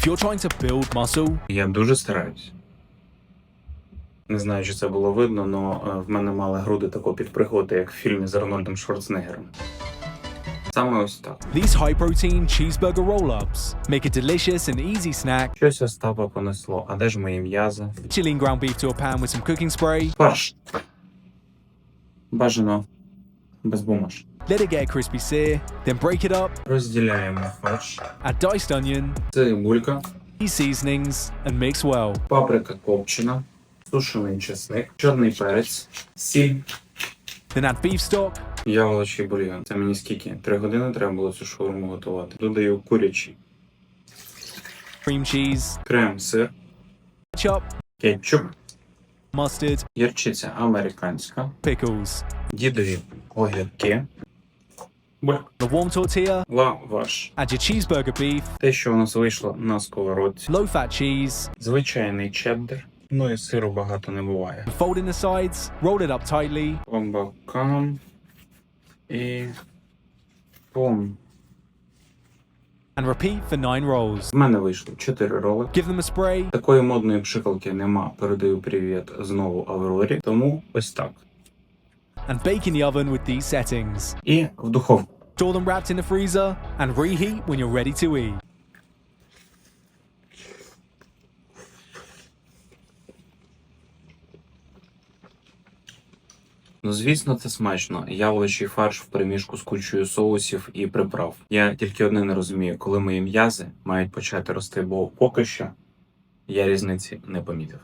If you're trying to build muscle, Я дуже стараюсь. Не знаю, чи це було видно, але в мене мали груди тако підпригувати, як в фільмі з Арнольдом Шварценеггером. Саме ось так. these high protein cheeseburger roll ups make a delicious and easy snack. Щось Остапа понесло. А де ж мої м'язи? Chilling ground beef to a pan with some cooking spray. Фарш. Бажано без бумаж. Let it get a crispy sear, then break it up, Розділяємо фарш. add diced onion, Цибулька, these seasonings, and mix well. паприка копчена, сушений чесник, чорний перець, сіль, Then add beef stock, Яволочий бульйон. Це мені скільки? Три години треба було цю шаурму готувати. Додаю курячий, cream cheese, крем, сир, ketchup, кетчуп, mustard, гірчиця американська, pickles. дідові огірки, On warm tortilla, лаваш. add your cheeseburger beef, Те, що у нас вийшло на сковородці. low fat cheese, Звичайний чеддер. Ну і сиру багато не буває. fold in the sides, roll it up tightly, По бокам і пом. and repeat for nine rolls. В мене вийшло 4 роли. Give them a spray, Такої модної пшикалки нема. Передаю привіт знову Аврорі. Тому ось так. And bake in the oven with these settings. І в духовку. Store them wrapped in the freezer and reheat when you're ready to eat. Ну, звісно, це смачно. Яволочий фарш в переміжку з кучою соусів і приправ. Я тільки одне не розумію, коли мої м'язи мають почати рости, бо поки що я різниці не помітив.